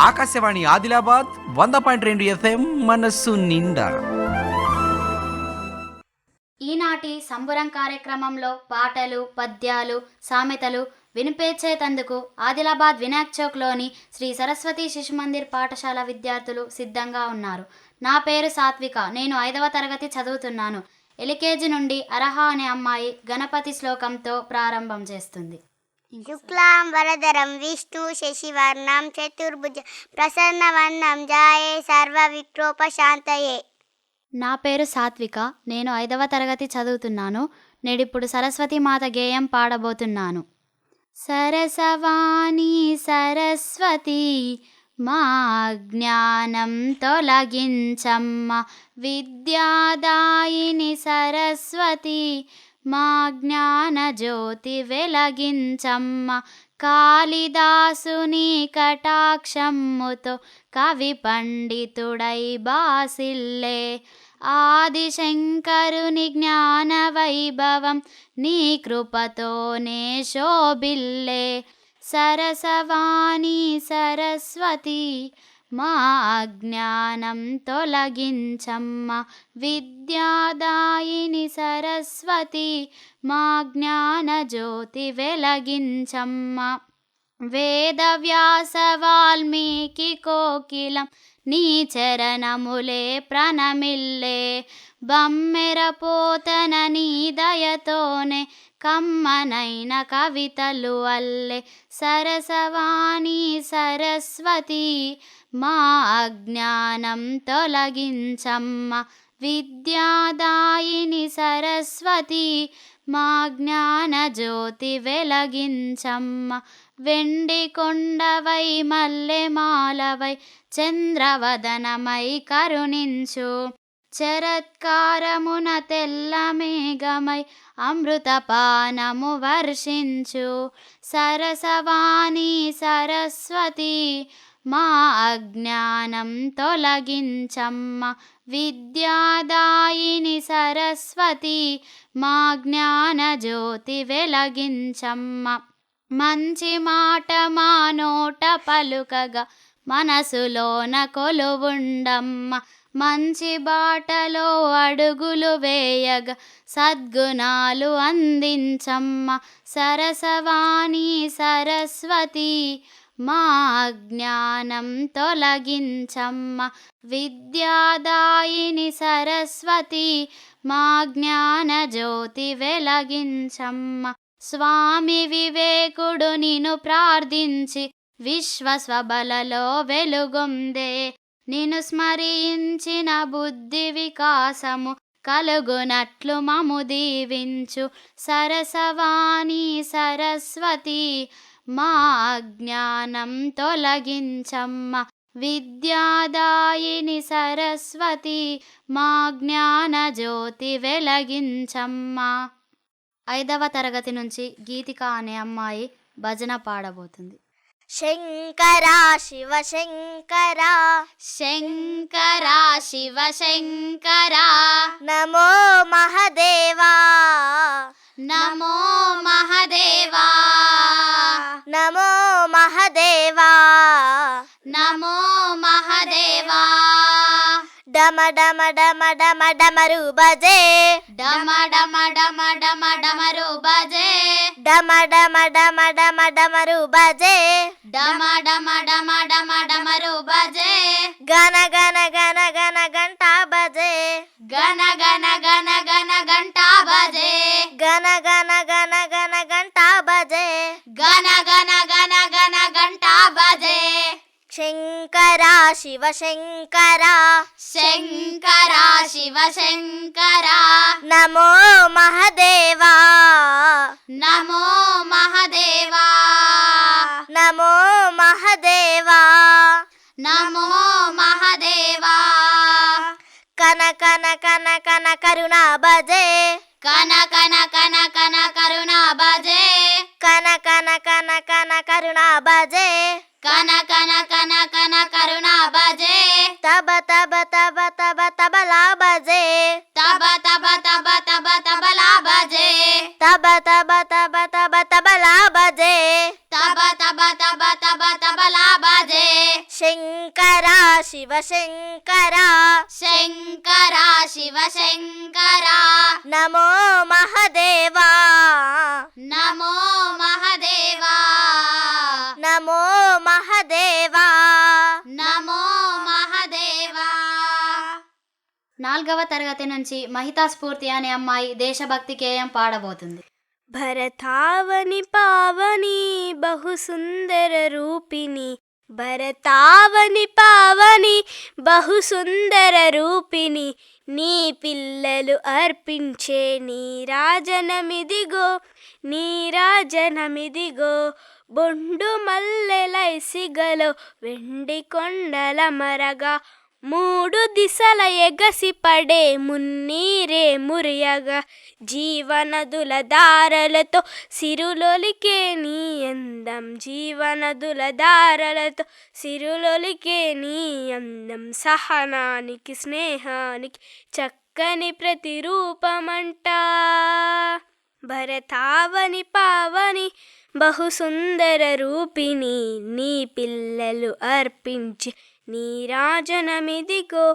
ఆకాశవాణి ఆదిలాబాద్ వంద పాయింట్ రెండు ఎఫ్ఎం మనస్సు నిండా. ఈనాటి సంబురం కార్యక్రమంలో పాటలు పద్యాలు సామెతలు వినిపించేతందుకు ఆదిలాబాద్ వినాయక్ చౌక్లోని శ్రీ సరస్వతి శిశు మందిర్ పాఠశాల విద్యార్థులు సిద్ధంగా ఉన్నారు. నా పేరు సాత్విక. నేను ఐదవ తరగతి చదువుతున్నాను. ఎల్కేజీ నుండి అరహా అనే అమ్మాయి గణపతి శ్లోకంతో ప్రారంభం చేస్తుంది. శుక్లాం వరదరం విష్ణు శశివర్ణం చతుర్భుజ ప్రసన్నవన్నం జాయే సర్వ విక్రోపశాంతయే నా పేరు సాత్విక నేను ఐదవ తరగతి చదువుతున్నాను నేడిప్పుడు సరస్వతి మాత గేయం పాడబోతున్నాను. సరసవాణి సరస్వతి మా జ్ఞానం తొలగించమ్మ విద్యాదాయిని సరస్వతి మా జ్ఞానజ్యోతి వెలగించమ్మ. కాళిదాసుని కటాక్షమ్ముతో కవి పండితుడై బాసిల్లే. ఆదిశంకరుని జ్ఞాన వైభవం నీ కృపతోనే శోభిల్లే. సరసవాణి సరస్వతి మా అజ్ఞానం తొలగించమ్మ. విద్యాదాయిని సరస్వతి మా జ్ఞాన జ్యోతి వెలగించమ్మ. వేదవ్యాస వాల్మీకి కోకిలం నీ చరణములే ప్రణమిల్లే. బమ్మెర పోతన నీ దయతోనే కమ్మనైన కవితలు అల్లె. సరసవాణి సరస్వతి మా అజ్ఞానం తొలగించమ్మ. విద్యాదాయిని సరస్వతి మా జ్ఞాన జ్యోతి వెలగించమ్మ. వెండి కొండవై మల్లె మాలవై చంద్రవదనమై కరుణించు. చరత్కారమున తెల్ల మేఘమై అమృతపానము వర్షించు. సరసవాణి సరస్వతి మా అజ్ఞానం తొలగించమ్మ. విద్యాదాయిని సరస్వతి మా జ్ఞాన జ్యోతి వెలగించమ్మ. మంచి మాట మా నోట పలుకగా మనసులోన కొలువుండమ్మ. మంచి బాటలో అడుగులు వేయగా సద్గుణాలు అందించమ్మ. సరసవాణి సరస్వతి మా జ్ఞానం తొలగించమ్మ. విద్యాదాయిని సరస్వతి మా జ్ఞాన జ్యోతి వెలగించమ్మ. స్వామి వివేకుడు నిను ప్రార్థించి విశ్వస్వబలలో వెలుగొందే. నిను స్మరించిన బుద్ధి వికాసము కలుగునట్లు మము దీవించు. సరసవాణి సరస్వతి మా అజ్ఞానం తొలగించమ్మ. విద్యాదాయిని సరస్వతి మా జ్ఞాన జ్యోతి వెలగించమ్మ. ఐదవ తరగతి నుంచి గీతిక అనే అమ్మాయి భజన పాడబోతుంది. శంకరా శివ శంకరా. శంకరా శివ శంకరా. నమో మహదేవా. నమో మహదేవా నమో మహదేవా నమో మహదేవా డమ డమ డమ డమ డమరు బజే డమ డమ డమ డమ డమరు బజే డమ డమ డమ డమ డమరు బజే డమ డమ డమ డమ డమరు బజే గన గన గన గన గంటా బజే గన గన గన గన బజే. గన గన గన గన గంటా బజే. గన గన గన గన గంటా బజే. శంకరా శివ శంకరా. శంకరా శివ శంకరా. నమో మహదేవా. నమో మహదేవా. నమో మహదేవా. నమో మహదేవా కన కన కన కన కరుణా బజే కన కన కన కన కరుణ బజే కన కన కన కన కరుణా బజే కన కన కన కన కరుణ బజే తబ తబ తబ తబ తబలా బజే తబ తబ తబ తబ తబలా బజే తబ తబ తబ నాలుగవ తరగతి నుంచి మహితా స్ఫూర్తి అనే అమ్మాయి దేశభక్తి గేయం పాడబోతుంది. భరతావని పావని బహు సుందర రూపిణి. భరతావని పావని బహు సుందర రూపిణి. నీ పిల్లలు అర్పించే నీరాజనమిదిగో నీరాజనమిదిగో బొండు మల్లెలైసిగలో వెండి కొండల మరగా మూడు దిశల ఎగసి పడే మున్నీరే మురియగా జీవనదుల దారలతో సిరులొలికే నీ అందం జీవనదుల దారలతో సిరులొలికే నీ అందం సహనానికి స్నేహానికి చక్కని ప్రతిరూపమంట. భరతావని పావని బహు సుందర రూపిణి నీ పిల్లలు అర్పించి నీరాజనమిదిగో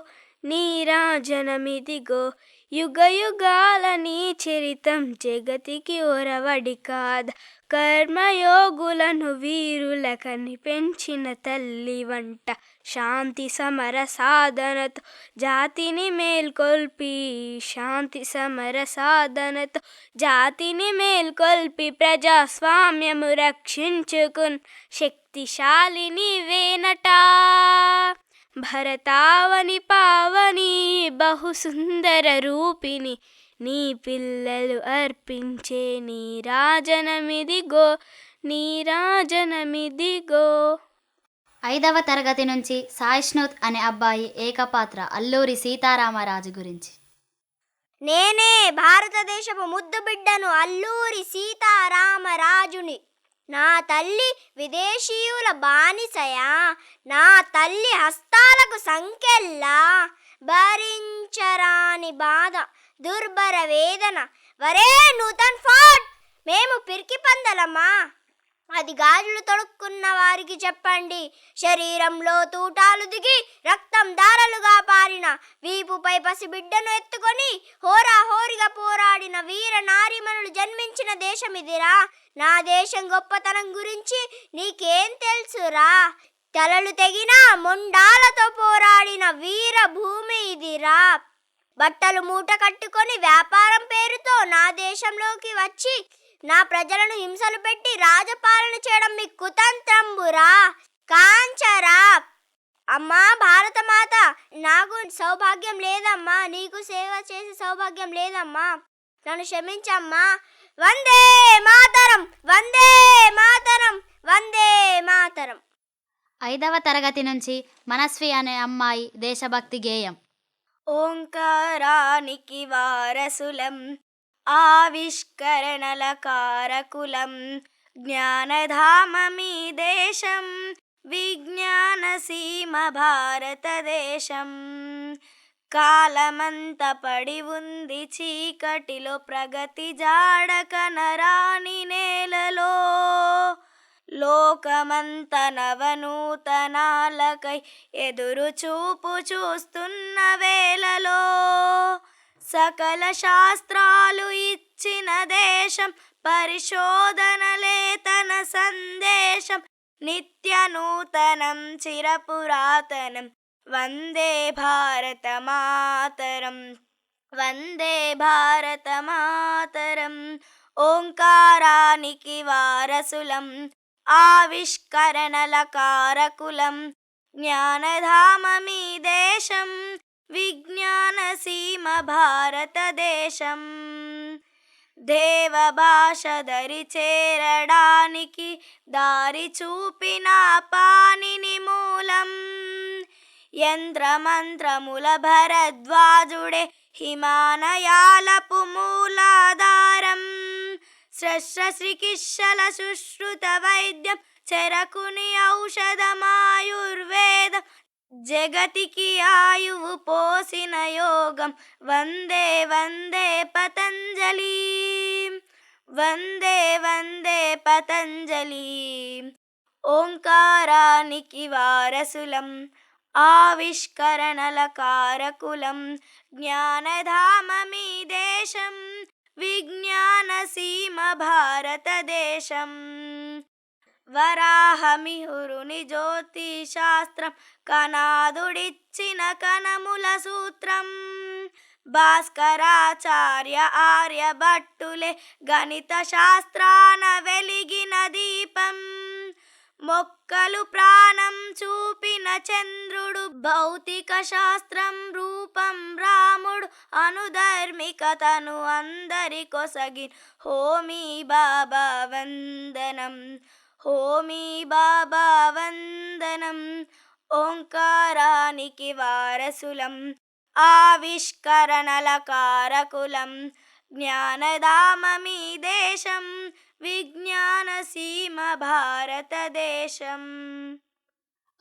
నీరాజనమిదిగో యుగ యుగాల చరితం జగతికి ఒరవడి కాద. కర్మయోగులను వీరుల కని పెంచిన తల్లి వంట శాంతి సమర సాధనతో జాతిని మేల్కొల్పి శాంతి సమర సాధనతో జాతిని మేల్కొల్పి ప్రజాస్వామ్యము రక్షించుకున్ శక్తిశాలిని వేనట భరతావని పావని బహు సుందర రూపిణి నీ పిల్లలు అర్పించే నీరాజనమిదిగో నీరాజనమిదిగో ఐదవ తరగతి నుంచి సాయిష్ణుత్ అనే అబ్బాయి ఏకపాత్ర అల్లూరి సీతారామరాజు గురించి. నేనే భారతదేశపు ముద్దు బిడ్డను అల్లూరి సీతారామరాజుని. నా తల్లి విదేశీయుల బానిసయా? నా తల్లి హస్తాలకు సంకెల్లా? భరించరాని బాధ దుర్భర వేదన. వరే నూతన్ ఫోర్ట్ మేము పిరికి పందలమ్మా అది గాజులు తొడుక్కున్న వారికి చెప్పండి. శరీరంలో తూటాలు దిగి రక్తం దారలుగా పారిన వీపుపై పసిబిడ్డను ఎత్తుకొని హోరా హోరిగా పోరాడిన వీర నారిమణులు జన్మించిన దేశమిదిరా నా దేశం గొప్పతనం గురించి నీకేం తెలుసురా? తలలు తెగిన మొండాలతో పోరాడిన వీర భూమి ఇదిరా. బట్టలు మూట కట్టుకొని వ్యాపారం పేరుతో నా దేశంలోకి వచ్చి నా ప్రజలను హింసలు పెట్టి రాజపాలన చేయడం మీ కుతంత్రంబురా. కాంచరా. అమ్మా భారతమాత నాకు సౌభాగ్యం లేదమ్మా. నీకు సేవ చేసే సౌభాగ్యం లేదమ్మా. నన్ను క్షమించమ్మా. వందే మాతరం వందే మాతరం వందే మాతరం. ఐదవ తరగతి నుంచి మనస్వి అనే అమ్మాయి దేశభక్తి గేయం. ఓంకారానికి వారసులం. ఆవిష్కరణల కారకులం జ్ఞానధామమీ దేశం విజ్ఞాన సీమ భారతదేశం. కాలమంత పడి ఉంది చీకటిలో ప్రగతి జాడక నరాని నేలలో. లోకమంత నవనూతనాలకై ఎదురు చూపు చూస్తున్న వేళలో సకల శాస్త్రాలు ఇచ్చిన దేశం పరిశోధనలే తన సందేశం నిత్య నూతనం చిరపురాతనం. వందే భారత మాతరం వందే భారత మాతరం ఓంకారానికి వారసులం ఆవిష్కరణల కారకులం. జ్ఞానధామమీ దేశం విజ్ఞానసీమ భారతదేశం దేవ భాష దరి చేరడానికి దారి చూపిన పాణిని మూలం యంత్రమంత్రముల భరద్వాజుడే హిమానయాలపు మూలాధారం స్రస్ర శ్రీకిశల సుశ్రుత వైద్యం చెరకుని ఔషధమాయుర్వేదం జగతికి ఆయువు పోసిన యోగం. వందే వందే పతంజలి. వందే వందే పతంజలి. ఓంకారానికి వారసులం. ఆవిష్కరణల కారకులం. జ్ఞానధామమీ దేశం. విజ్ఞానసీమ భారతదేశం వరాహమిహురుని జ్యోతిశాస్త్రం కనాదుడిచ్చిన కనముల సూత్రం. భాస్కరాచార్య ఆర్యభట్టులే గణిత శాస్త్రాన వెలిగిన దీపం. మొక్కలు ప్రాణం చూపిన చంద్రుడు భౌతిక శాస్త్రం రూపం. రాముడు అనుధర్మికతను అందరి కొసగి హోమీ బాబా వందనం. హోమీ బాబా వందనం ఓంకారానికి వారసులం ఆవిష్కరణల కారకులం జ్ఞానధామమీ దేశం విజ్ఞాన సీమ భారతదేశం.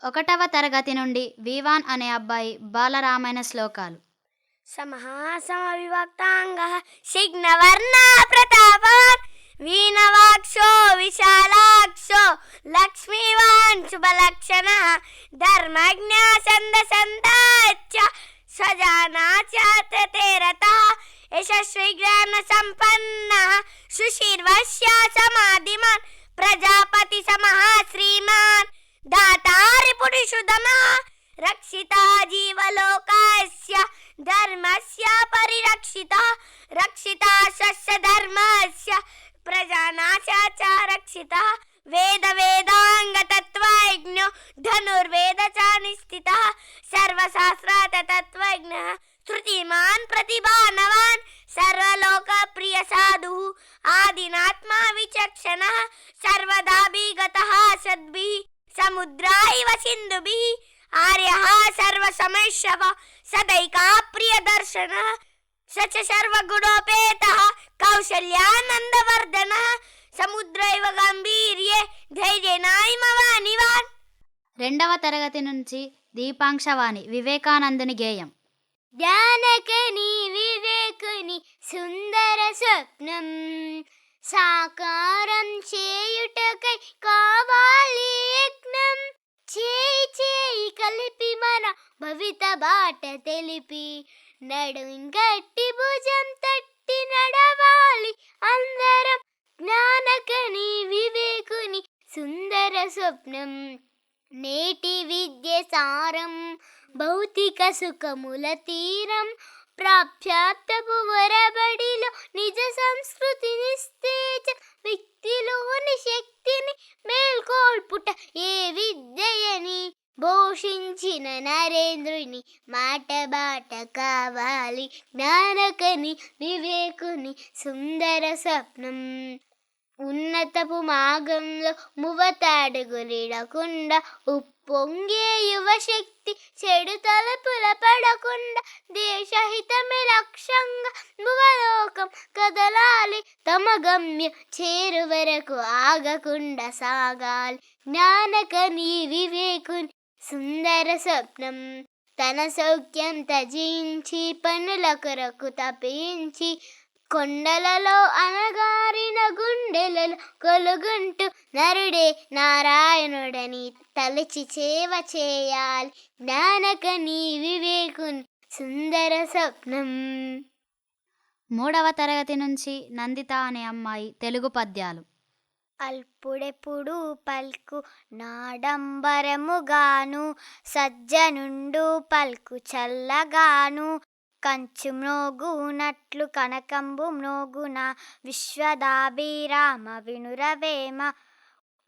ఒకటవ తరగతి నుండి వివాన్ అనే అబ్బాయి బాలరామాయణ శ్లోకాలు. సమహాసమ విభక్తాంగ శిగ్నవర్ణ ప్రతాపాన్ వీణవాక్షో విశాలాక్షో లక్ష్మీవాన్ శుభలక్షణ ధర్మజ్ఞ సంద సందాచ సజానా చాతేరత యశస్వి జ్ఞాన సంపన్న సుశీర్వశ్య సమాధిమాన్ ప్రజాపతి సమః శ్రీమాన్ దాతారి పురుషుదమా రక్షిత జీవలోకస్య ధర్మస్య పరిరక్షిత రక్షిత స్వస్య ధర్మస్య ప్రజానాశా రక్షిత వేద వేదాంగ తత్వజ్ఞో ధనుర్వేద చ నిస్థిత సర్వశాస్త్రాత తత్వజ్ఞ శృతిమాన్ ప్రతిభానవాన్ సర్వలోక ప్రియ సాధు ఆదినాత్మా విచక్షణ సర్వదాభిగత సద్భి సముద్రా ఇవ సింధుభి ఆర్య సర్వసమైషవ సదైకా ప్రియ దర్శన సర్వగుణోపేత కౌశల్యానందవర్ధన సముద్ర ఇవ గంభీర్యే ధైర్యనాయిమవానివాన్ రెండవ తరగతి నుంచి దీపాంశవాణి వివేకానందుని గేయం. జ్ఞానకని వివేకుని సుందర స్వప్నం సాకారం చేయుటకై కావాలి యజ్ఞం. చేయి చేయి కలిపి మన భవిత బాట తెలిపి నడుం గట్టి భుజం తట్టి నడవాలి. అందరం జ్ఞానకని వివేకుని సుందర స్వప్నం నేటి విద్య సారం భౌతిక సుఖముల తీరం ప్రాప్యాప్తపు వరబడిలో నిజ సంస్కృతిని వ్యక్తిలోని శక్తిని మేల్కొల్పుట ఏ విద్యయని భూషించిన నరేంద్రుని మాట బాట కావాలి. జ్ఞానకని వివేకుని సుందర స్వప్నం. ఉన్నతపు మాగంలో మువతాడుగురిడకుండా ఉప్పొంగే యువశక్తి చెడు తలపుల పడకుండా దేశహితమే లక్ష్యంగా భువలోకం కదలాలి. తమ గమ్యం చేరు వరకు ఆగకుండా సాగాలి. జ్ఞానకని వివేకుని సుందర స్వప్నం తన సౌఖ్యం తజించి పనుల కొరకు తపించి కొండలలో అనగారిన గుండెలలో కొలుగుంటూ నరుడే నారాయణుడని తలచి చేవ చేయాలి. జ్ఞానకని వివేకుని సుందర స్వప్నం. మూడవ తరగతి నుంచి నందిత అనే అమ్మాయి తెలుగు పద్యాలు. అల్పుడెప్పుడు పల్కు నాడంబరముగాను సజ్జనుండు పల్కు చల్లగాను. కంచు మ్రోగునట్లు కనకంబు మ్రోగున విశ్వదాభిరామ వినురవేమ.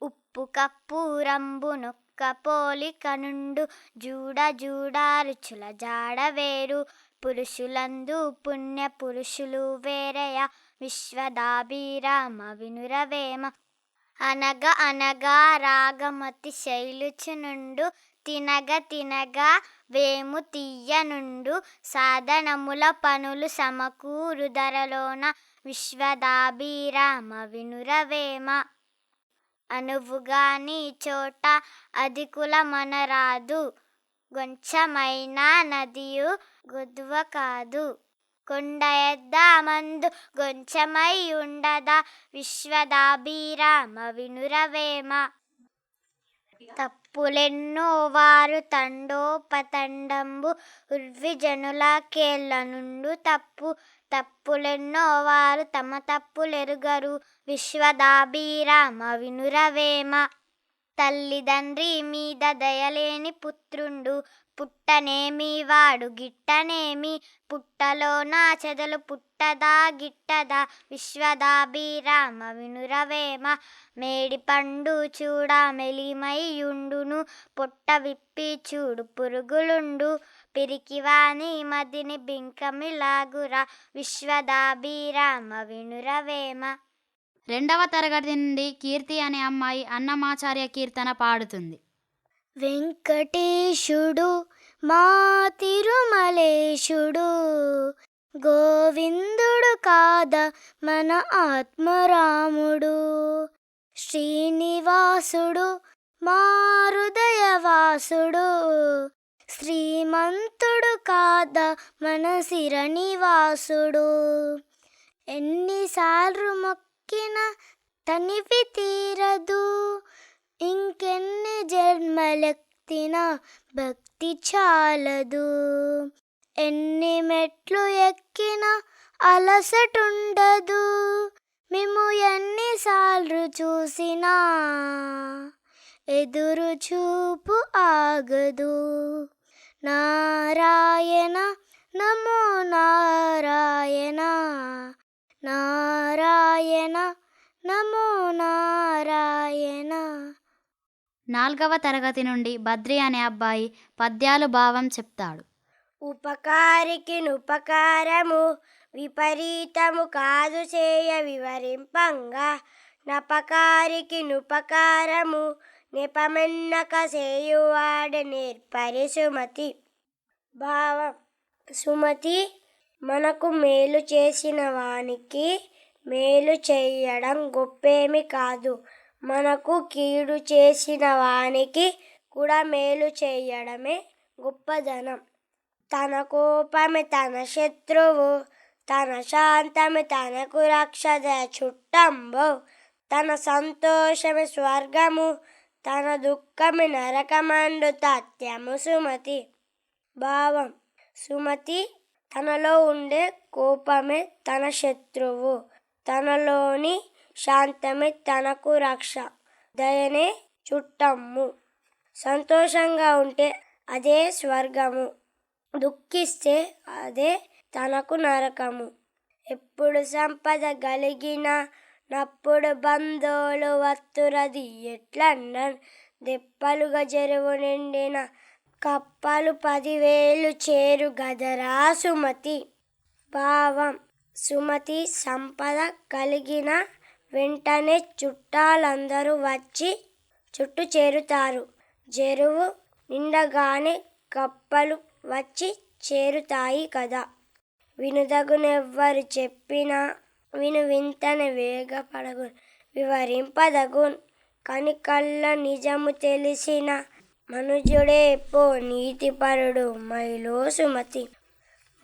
ఉప్పు కప్పురంబు నొక్క పోలికనుండు జూడ జూడ రుచుల జాడ వేరు. పురుషులందు పుణ్య పురుషులు వేరయ విశ్వదాభిరామ వినురవేమ. అనగ అనగా రాగమతి శైలుచునుండు తినగ తినగా వేము తీయనుండు సాధనముల పనులు సమకూరు ధరలోన విశ్వదాభిరామ వినురవేమ. అనువుగాని చోట అధికుల మనరాదు కొంచెమైన నదియు గొద్వ కాదు కొండ ఎద్ద మందు గొంచెమై ఉండదా విశ్వదాభిరామ వినురవేమ తప్పులెన్నో వారు తండోపతండంబు ఉర్విజనుల కేళ్ళ నుండు తప్పు తప్పులెన్నో వారు తమ తప్పులెరుగరు విశ్వదాభిరామ వినురవేమ తల్లిదండ్రి మీద దయలేని పుత్రుండు పుట్టనేమి వాడు గిట్టనేమి పుట్టలో నా చెదలు పుట్టదా గిట్టదా విశ్వదాభిరామ వినురవేమ మేడి పండు చూడ మెలిమైయుండును పొట్ట విప్పి చూడు పురుగులుండు పిరికివాని మదిని బింకమిలాగురా విశ్వదాభిరామ వినురవేమ. రెండవ తరగతి నుండి కీర్తి అనే అమ్మాయి అన్నమాచార్య కీర్తన పాడుతుంది. వెంకటేశుడు మా తిరుమలేశుడు. గోవిందుడు కాద మన ఆత్మరాముడు. శ్రీనివాసుడు మా హృదయవాసుడు. శ్రీమంతుడు కాద మన శిరనివాసుడు. ఎన్నిసార్లు మొక్కిన తనివి తీరదు. ఇంకెన్ని జన్మలెక్తిన భక్తి చాలదు. ఎన్ని మెట్లు ఎక్కిన అలసటుండదు. మేము ఎన్నిసార్లు చూసినా ఎదురు చూపు ఆగదు. నారాయణ నమో నారాయణ. నారాయణ నమో నారాయణ. నాలుగవ తరగతి నుండి బద్రి అనే అబ్బాయి పద్యాలు భావం చెప్తాడు. ఉపకారికి నుపకారము విపరీతము కాదు చేయ వివరింపంగా. నపకారికి నుపకారము నిపమెన్నక చేయువాడ నేర్పరి సుమతి భావం. సుమతి మనకు మేలు చేసిన వానికి మేలు చేయడం గొప్పేమి కాదు. మనకు కీడు చేసిన వానికి కూడా మేలు చేయడమే గొప్పదనం. తన కోపమే తన శత్రువు తన శాంతమే తనకు రక్షద చుట్టంబో తన సంతోషమే స్వర్గము తన దుఃఖమే నరకమండు తత్యము సుమతి భావం. సుమతి తనలో ఉండే కోపమే తన శత్రువు తనలోని శాంతమే తనకు రక్ష. దయనే చుట్టము సంతోషంగా ఉంటే అదే స్వర్గము. దుఃఖిస్తే అదే తనకు నరకము. ఎప్పుడు సంపద కలిగిన నప్పుడు బంధువులు వత్తురది. ఎట్లన్నన్ దెప్పలుగా చెరువు నిండిన కప్పలు పదివేలు చేరు గదరా సుమతి. భావం సుమతి సంపద కలిగిన వెంటనే చుట్టాలందరూ వచ్చి చుట్టూ చేరుతారు. చెరువు నిండగానే కప్పలు వచ్చి చేరుతాయి కదా. వినుదగునెవ్వరు చెప్పినా విను వింతన వేగపడగు వివరింపదగున్. కనికల్ల నిజము తెలిసిన మనుజుడే పో నీతిపరుడు మైలో సుమతి.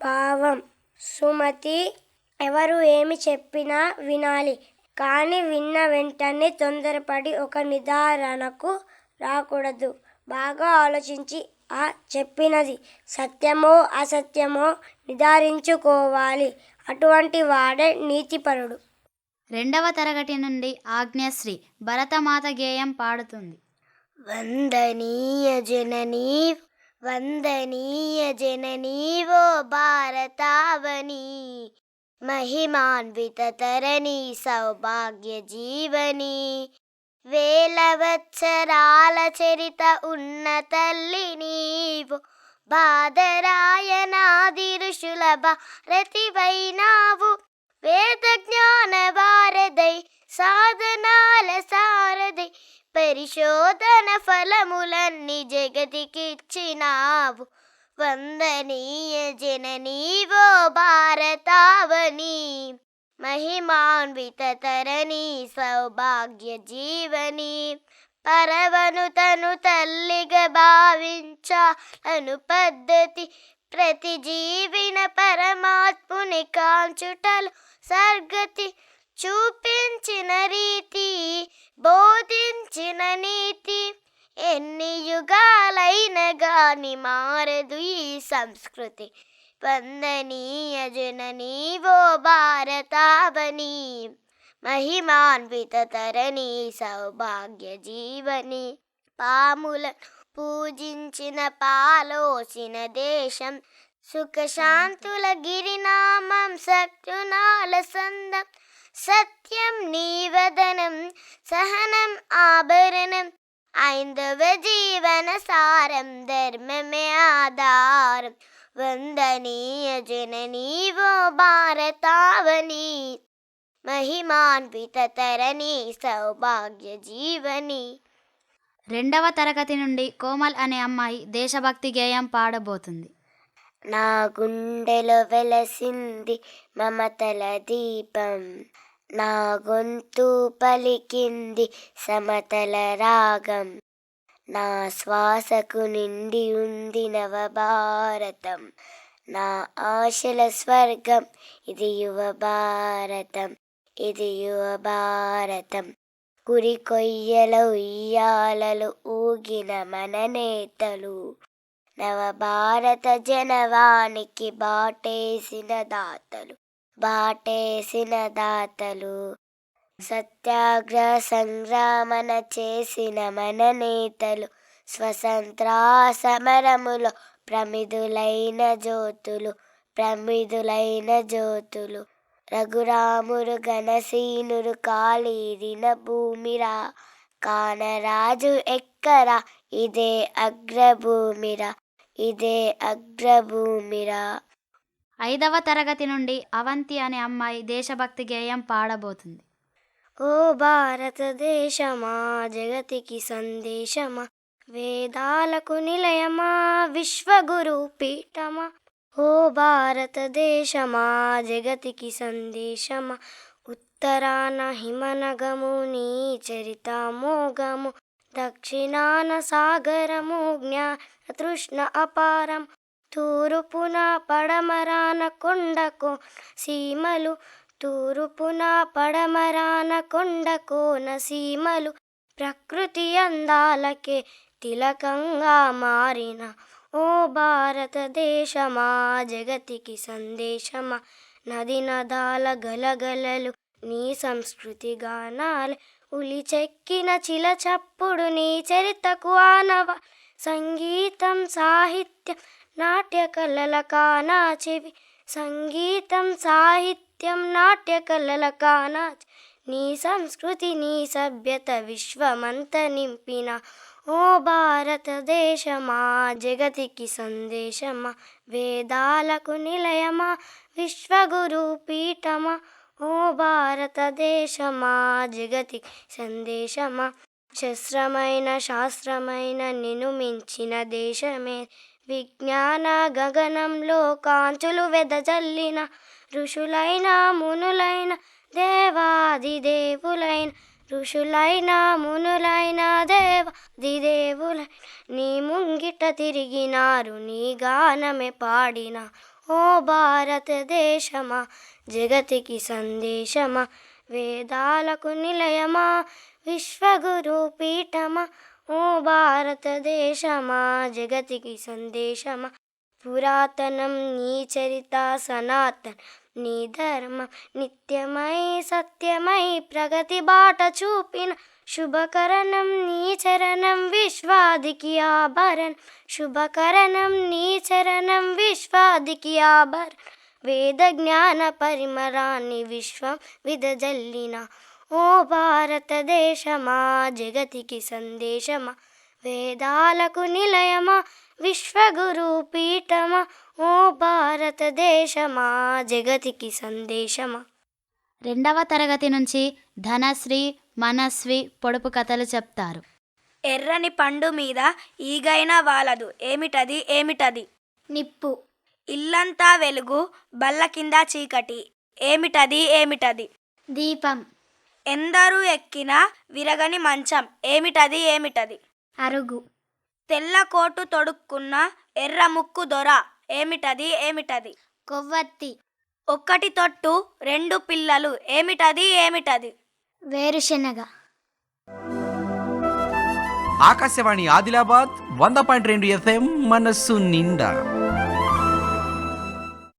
భావం సుమతి ఎవరు ఏమి చెప్పినా వినాలి. కానీ విన్న వెంటనే తొందరపడి ఒక నిర్ధారణకు రాకూడదు. బాగా ఆలోచించి ఆ చెప్పినది సత్యమో అసత్యమో నిర్ధారించుకోవాలి. అటువంటి వాడే నీతిపరుడు. రెండవ తరగతి నుండి ఆజ్ఞశ్రీ భరతమాత గేయం పాడుతుంది. వందనీయ జననీ వందనీయ జననీవో భారతావని. మహిమాన్విత తరణి సౌభాగ్య జీవని. వేలవత్సరాల చరిత ఉన్న తల్లి నీవు బాధరాయనాది ఋషుల భారతివైనావు వేద జ్ఞాన వారదై సాధనాల సారదై పరిశోధన ఫలములన్నీ జగతికిచ్చినావు. వందనీయ జననీవో భార మహిమాన్విత తరణి సౌభాగ్య జీవని పరవను తను తల్లిగా భావించాలను పద్ధతి ప్రతి జీవిన పరమాత్ముని కాంచుటలు సర్గతి చూపించిన రీతి బోధించిన నీతి. ఎన్ని యుగాలైన గాని మారదు ఈ సంస్కృతి. వందనీయ జననీ ఓ భారతావని మహిమాన్విత తరణి సౌభాగ్య జీవని పాముల పూజించిన పాలోచిన దేశం సుఖశాంతుల గిరినామం సత్యునాల సందం సత్యం నీవదనం సహనం ఆభరణం ఐందవ జీవన సారం ధర్మమే ఆధారం వందనీయ జననీవో భారతావని మహిమాన్విత తరణి సౌభాగ్య జీవని రెండవ తరగతి నుండి కోమల్ అనే అమ్మాయి దేశభక్తి గేయం పాడబోతుంది. నా గుండెలో వెలసింది మమతల దీపం. నా గొంతు పలికింది సమతల రాగం. నా శ్వాసకు నిండి ఉంది నవ భారతం నా ఆశల స్వర్గం ఇది యువ భారతం ఇది యువ భారతం కురి కొయ్యల ఉయ్యాలలు ఊగిన మన నేతలు నవభారత జనవానికి బాటేసిన దాతలు బాటేసిన దాతలు. సత్యాగ్రహ సంగ్రామన చేసిన మన నేతలు స్వతంత్ర సమరములో ప్రమిదులైన జ్యోతులు ప్రమిదులైన జ్యోతులు. రఘురాముడు గణసీనుడు కాళీరిన భూమిరా కానరాజు ఎక్కరా? ఇదే అగ్రభూమిరా ఇదే అగ్రభూమిరా. ఐదవ తరగతి నుండి అవంతి అనే అమ్మాయి దేశభక్తి గేయం పాడబోతుంది. ఓ భారతదేశమా జగతికి సందేశమా వేదాలకు నిలయమా విశ్వగురు పీఠమా? ఓ భారతదేశమా జగతికి సందేశమా ఉత్తరాన హిమనగము నీ చరిత మోగము దక్షిణాన సాగరము జ్ఞాన తృష్ణ అపారం తూరుపున పడమరాన కొండకు సీమలు తూరుపున పడమరాన కొండకోన సీమలు ప్రకృతి అందాలకే తిలకంగా మారిన ఓ భారతదేశమా జగతికి సందేశమా. నది నదాల గలగలలు నీ సంస్కృతి గానాలు. ఉలి చెక్కిన చిల చప్పుడు నీ చరితకు ఆనవ. సంగీతం సాహిత్యం నాట్య కళల కానా చెవి. సంగీతం సాహిత్యం నృత్యం నాట్య కళల కానా నీ సంస్కృతి నీ సభ్యత విశ్వమంత నింపిన ఓ భారతదేశమా జగతికి సందేశమా వేదాలకు నిలయమా విశ్వగురు పీఠమా ఓ భారతదేశమా జగతికి సందేశమా శస్త్రమైన శాస్త్రమైన నిను మించిన దేశమే విజ్ఞాన గగనంలో కాంచులు వెదజల్లిన ఋషులైన మునులైన దేవాది దేవులైన ఋషులైన మునులైన దేవాది దేవులైన నీ ముంగిట తిరిగినారు నీ గానమే పాడిన. ఓ భారతదేశమా జగతికి సందేశమా వేదాలకు నిలయమా విశ్వగురు పీఠమా? ఓ భారతదేశమా జగతికి సందేశమా? పురాతనం నీ చరిత సనాతన నీ ధర్మం నిత్యమై సత్యమై ప్రగతి బాట చూపిన. శుభకరణం నీ చరణం విశ్వాదికి ఆభరణం. శుభకరణం నీ చరణం విశ్వాదికి ఆభరణం. వేద జ్ఞాన పరిమరాన్ని విశ్వం విదజల్లిన. ఓ భారతదేశమా జగతికి సందేశమా వేదాలకు నిలయమా విశ్వగురు పీఠమా ఓ భారతదేశమా జగతికి సందేశమా రెండవ తరగతి నుంచి ధనశ్రీ మనస్వి పొడుపు కథలు చెప్తారు. ఎర్రని పండు మీద ఈగైన వాలదు. ఏమిటది? ఏమిటది? నిప్పు. ఇల్లంతా వెలుగు బల్ల కింద చీకటి. ఏమిటది? ఏమిటది? దీపం. ఎందరూ ఎక్కిన విరగని మంచం. ఏమిటది? ఏమిటది? అరుగు. తెల్ల కోటు తొడుక్కున్న ఎర్ర ముక్కు దొర. ఏమిటది? ఏమిటది? కొవ్వొత్తి. ఒక్కటి తొట్టు రెండు పిల్లలు. ఏమిటది? ఏమిటది? వేరుశెనగ. ఆకాశవాణి ఆదిలాబాద్ వంద పాయింట్ రెండు ఎఫ్ఎం మనస్సు నిండా.